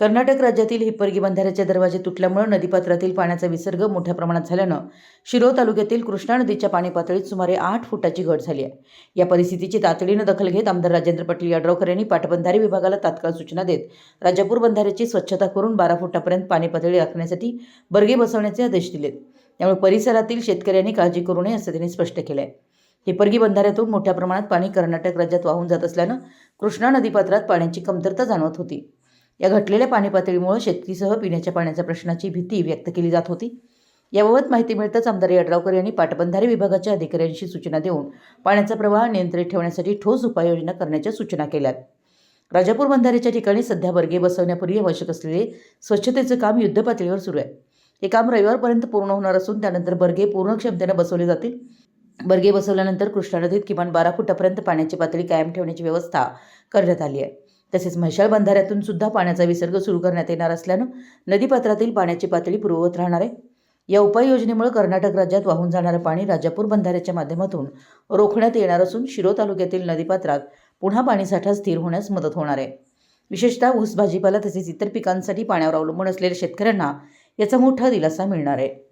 कर्नाटक राज्यातील हिप्परगी बंधाऱ्याचे दरवाजे तुटल्यामुळे नदीपात्रातील पाण्याचा विसर्ग मोठ्या प्रमाणात झाल्यानं शिरो तालुक्यातील कृष्णा नदीच्या पाणी पातळीत सुमारे आठ फुटाची घट झाली आहे. या परिस्थितीची तातडीनं दखल घेत आमदार राजेंद्र पाटील यड्रावकर यांनी पाटबंधारे विभागाला तात्काळ सूचना देत राजापूर बंधाऱ्याची स्वच्छता करून बारा फुटापर्यंत पाणी पातळी राखण्यासाठी बर्गे बसवण्याचे आदेश दिलेत. त्यामुळे परिसरातील शेतकऱ्यांनी काळजी करू नये असं त्यांनी स्पष्ट केलं आहे हिपरगी बंधाऱ्यातून मोठ्या प्रमाणात पाणी कर्नाटक राज्यात वाहून जात असल्यानं कृष्णा नदीपात्रात पाण्याची कमतरता जाणवत होती. या घटलेल्या पाणी पातळीमुळे शेतीसह पिण्याच्या पाण्याच्या प्रश्नाची भीती व्यक्त केली जात होती. याबाबत माहिती मिळताच आमदार यड्रावकर यांनी पाटबंधारे विभागाच्या अधिकाऱ्यांशी सूचना देऊन पाण्याचा प्रवाह नियंत्रित ठेवण्यासाठी ठोस उपाययोजना करण्याच्या सूचना केल्यात. राजापूर बंधाऱ्याच्या ठिकाणी सध्या बर्गे बसवण्यापूर्वी आवश्यक असलेले स्वच्छतेचं काम युद्धपातळीवर सुरू आहे. हे काम रविवारपर्यंत पूर्ण होणार असून त्यानंतर बर्गे पूर्ण क्षमतेनं बसवले जातील. बर्गे बसवल्यानंतर कृष्णा नदीत किमान बारा फुटापर्यंत पाण्याची पातळी कायम ठेवण्याची व्यवस्था करण्यात आली आहे. तसेच म्हैशाळ बंधाऱ्यातून सुद्धा पाण्याचा विसर्ग सुरू करण्यात येणार असल्यानं नदीपात्रातील पाण्याची पातळी पूर्ववत राहणार आहे. या उपाययोजनेमुळे कर्नाटक राज्यात वाहून जाणारं पाणी राजापूर बंधाऱ्याच्या माध्यमातून रोखण्यात येणार असून शिरो तालुक्यातील नदीपात्रात पुन्हा पाणीसाठा स्थिर होण्यास मदत होणार आहे. विशेषतः ऊस भाजीपाला तसेच इतर पिकांसाठी पाण्यावर अवलंबून असलेल्या शेतकऱ्यांना याचा मोठा दिलासा मिळणार आहे.